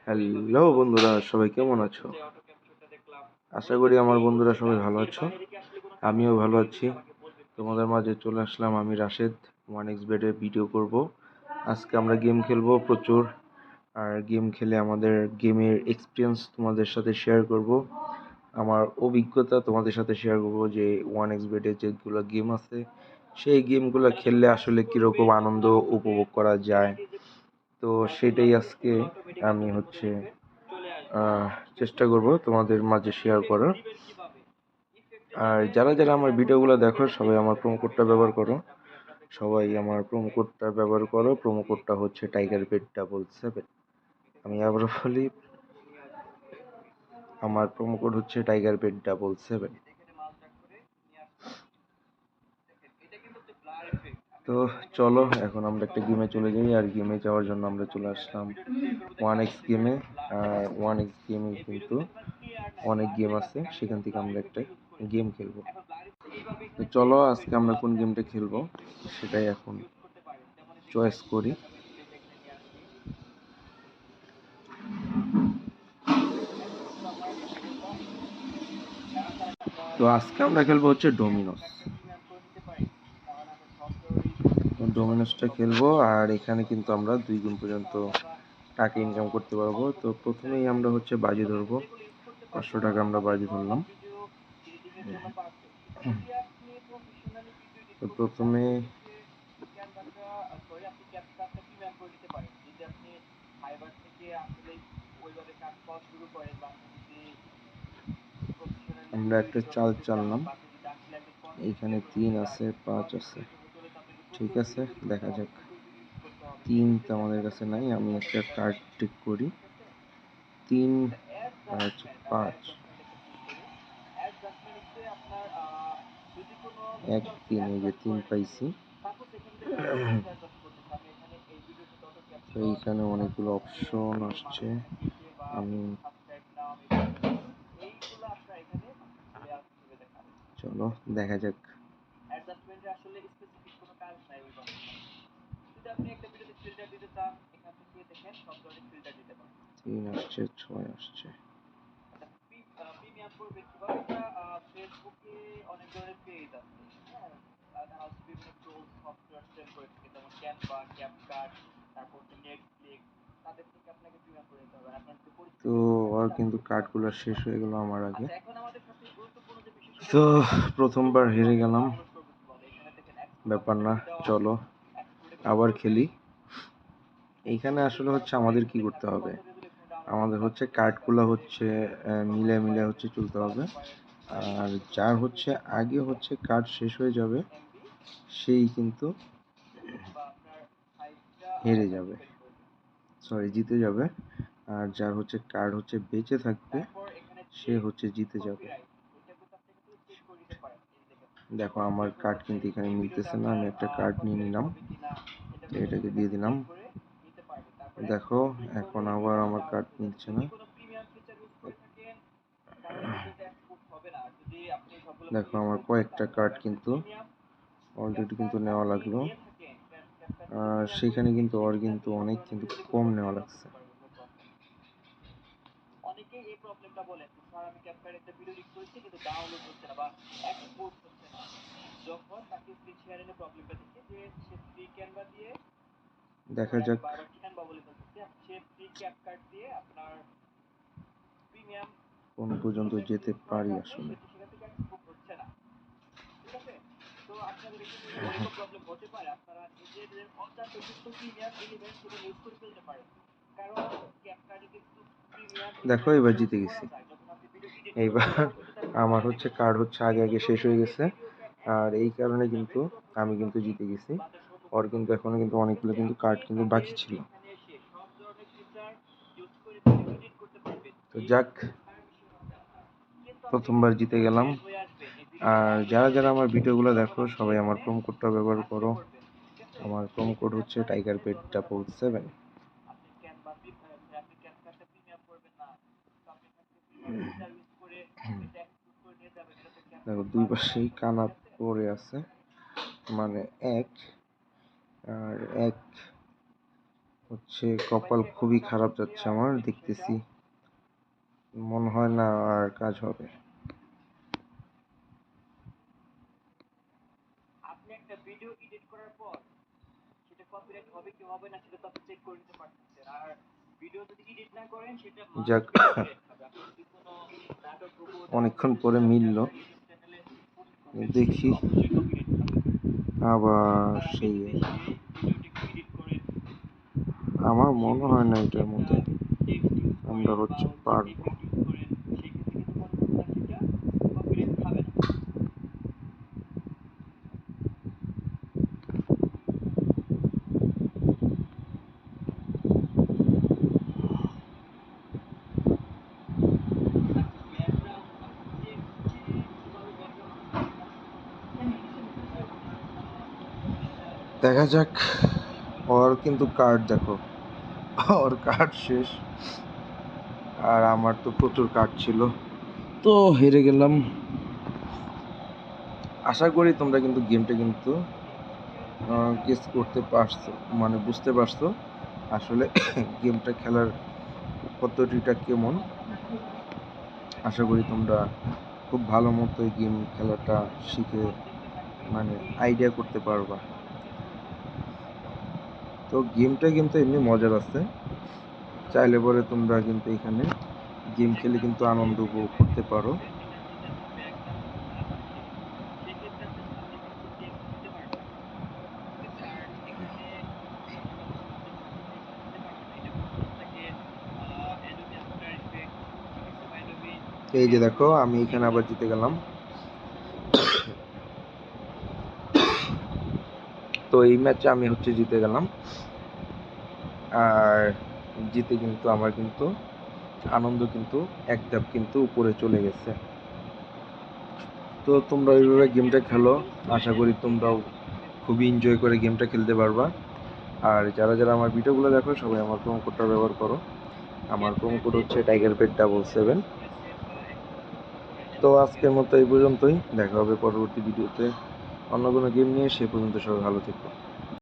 Hello বন্ধুরা, সবাই কেমন আছো? আশা করি আমার বন্ধুরা সবাই ভালো আছো। আমিও ভালো আছি। তোমাদের মাঝে চলে আসলাম আমি রাশেদ ওয়ান এক্স বেডে ভিডিও করব। আজকে আমরা গেম খেলব প্রচুর। আর গেম খেলে আমাদের গেমের এক্সপিরিয়েন্স তোমাদের সাথে শেয়ার করব। আমার অভিজ্ঞতা তোমাদের সাথে শেয়ার করব যে ওয়ান এক্স বেডে যেগুলো গেম আছে, সেই গেমগুলো খেললে আসলে কীরকম আনন্দ উপভোগ করা যায়? তো সেটাই আজকে আমি হচ্ছে চেষ্টা করব তোমাদের মাঝে শেয়ার করার। আর যারা যারা আমার ভিডিওগুলো দেখো, সবাই আমার প্রোমো কোডটা ব্যবহার করো। সবাই আমার প্রোমো কোডটা ব্যবহার করো। প্রোমো কোডটা হচ্ছে টাইগার বেড ডাবল সেভেন আমি আবার বলি, আমার প্রোমো কোড হচ্ছে টাইগার বেড ডাবল সেভেন তো চলো, এখন আমরা একটা গেমে চলে যাই, আর গেমে যাওয়ার জন্য আমরা চলে আসলাম ওয়ান এক্স গেমে আর ওয়ান এক্স গেমে কিন্তু অনেক গেম আছে, সেখান থেকে আমরা একটা গেম খেলব। তো চলো, আজকে আমরা কোন গেমটা খেলব, সেটাই এখন চয়েস করি। তো আজকে আমরা খেলব হচ্ছে ডোমিনোস ডোমিনোসটা খেলব, আর এখানে কিন্তু আমরা দুই গুণ পর্যন্ত টাকা ইনকাম করতে পারব। তো প্রথমেই আমরা হচ্ছে বাজি ধরবো। পাঁচশো টাকা আমরা বাজি ধরলাম। তো প্রথমে আমরা একটা চাল চাললাম। এখানে তিন আছে, পাঁচ আছে। ঠিক আছে, দেখা যাক। তিন তো আমাদের কাছে নাই, আমি একটা কার্ড টিক করি। তিন হচ্ছে পাঁচ। এক, তিন, এই যে তিন পাইছি। তো এইখানে অনেকগুলো অপশন আসছে। আমি চলো, দেখা যাক। কাজ নাই ওইভাবে যদি আপনি একটা ভিডিওতে ফিল্টার দিতে চান এখান থেকে দেখেন সব ধরনের ফিল্টার দিতে পারেন তিন আসছে ছয় আসছে। প্রিমিয়াম করবে কীভাবে? এটা ফেসবুকে অনেক ধরনের পেজ আছে। হ্যাঁ দেখা যাচ্ছে বিভিন্ন টুলস সফটওয়্যার সেল করে থাকে যেমন ক্যানভা ক্যাপকাট তারপর নেটফ্লিক্স তাদের থেকে আপনাকে প্রিমিয়াম করে নিতে হবে। আপনার তো আর কিন্তু কার্ডগুলো শেষ হয়ে গেল আমার আগে। আচ্ছা, তো প্রথমবার হেরে গেলাম। ব্যাপার না, চলো আবার খেলি। এইখানে আসলে হচ্ছে আমাদের কি করতে হবে? আমাদের হচ্ছে কার্ডগুলো হচ্ছে মিলে মিলে হচ্ছে চলতে হবে। আর যার হচ্ছে আগে হচ্ছে কার্ড শেষ হয়ে যাবে, সেই কিন্তু হেরে যাবে। সরি জিতে যাবে। আর যার হচ্ছে কার্ড হচ্ছে বেঁচে থাকবে, সে হচ্ছে জিতে যাবে। দেখো, আমার কার্ড কিন্তু এখানে মিলতেছে না, আমি একটা কার্ড নিয়ে নিলাম। এটাকে দিয়ে দিলাম। দেখো, এখন আবার আমার কার্ড মিলছে না। দেখো, আমার কয়েকটা কার্ড কিন্তু অলরেডি কিন্তু নেওয়া লাগল। আর সেখানে কিন্তু ওর কিন্তু অনেক কিন্তু কম নেওয়া লাগছে। অনেকেই এই প্রবলেমটা বলে স্যার, আমি একটা ভিডিও করেছি, কিন্তু ডাউনলোড হচ্ছে না বা এক্সপোর্ট যখন তাকে ফ্রি শেয়ারিং প্রবলেমটা দেখে যে সে ফ্রি ক্যানভা দিয়ে দেখা যাক। ক্যানভা বলে সে ফ্রি ক্যাপকার্ড দিয়ে আপনার প্রিমিয়াম কোন পর্যন্ত যেতে পারি আসলে। সেটা থেকে হচ্ছে না। ঠিক আছে? তো আপনাদের এখানে প্রবলেম হতে পারে। আপনারা নিজেদের অত্যন্ত কিন্তু প্রিমিয়াম এলিমেন্ট সেটা ইউজ করে ফেলতে পারেন। কারণ ক্যাপকার্ডে কিন্তু দেখো এবার জিতে গেছি। এইবার আমার হচ্ছে কার্ড হচ্ছে আগে আগে শেষ হয়ে গেছে। আর এই কারণে কিন্তু আমি কিন্তু জিতে গেছি। ওর কিন্তু এখনও কিন্তু অনেকগুলো কিন্তু কার্ড কিন্তু বাকি ছিল। তো যাক, প্রথমবার জিতে গেলাম। আর যারা যারা আমার ভিডিওগুলো দেখো, সবাই আমার প্রোম কোডটা ব্যবহার করো। আমার প্রোম কোড হচ্ছে টাইগার পেট ডাবল সেভেন দেখো, দুই পাশেই কানা পড়ে আছে মানে এক আর এক হচ্ছে কপাল খুবই খারাপ যাচ্ছে আমার দেখতেছি। মনে হয় না আর কাজ হবে। আপনি একটা ভিডিও এডিট করার পর সেটা কপিরাইট হবে কি হবে না সেটা তো আপনি চেক করে নিতে পারতেছেন। আর ভিডিও যদি এডিট না করেন সেটা যাক। অনেকক্ষণ পরে মিলল। দেখি। আবার সেই আমার মনে হয় না এটার মধ্যে আমরা হচ্ছে পারব দেখা যাক। ওর কিন্তু কার্ড দেখো। ওর কার্ড শেষ। আর আমার তো প্রচুর কার্ড ছিল। তো হেরে গেলাম। আশা করি তোমরা কিন্তু গেমটা কিন্তু কেস করতে পারছ মানে বুঝতে পারছ আসলে গেমটা খেলার পদ্ধতিটা কেমন। আশা করি তোমরা খুব ভালো মতো এই গেম খেলাটা শিখে মানে আইডিয়া করতে পারবা। তো গেমটা কিন্তু এমনি মজার আছে। চাইলে পরে তোমরা কিন্তু এখানে গেম খেলে কিন্তু আনন্দ উপভোগ করতে পারো। এই যে দেখো, আমি এখানে আবার জিতে গেলাম। তো এই ম্যাচে আমি হচ্ছে জিতে গেলাম। আর জিতে কিন্তু আমার কিন্তু আনন্দ কিন্তু এক ধাপ কিন্তু উপরে চলে গেছে। তো তোমরা ওইভাবে গেমটা খেলো, আশা করি তোমরাও খুবই এনজয় করে গেমটা খেলতে পারবা। আর যারা যারা আমার ভিডিওগুলো দেখো, সবাই আমার প্রোমো কোডটা ব্যবহার করো। আমার প্রোমো কোড হচ্ছে টাইগার পেট ডাবল সেভেন তো আজকের মতো এই পর্যন্তই। দেখা হবে পরবর্তী ভিডিওতে। অন্য কোনো গেম নিয়ে সে পর্যন্ত সবাই ভালো থেকো।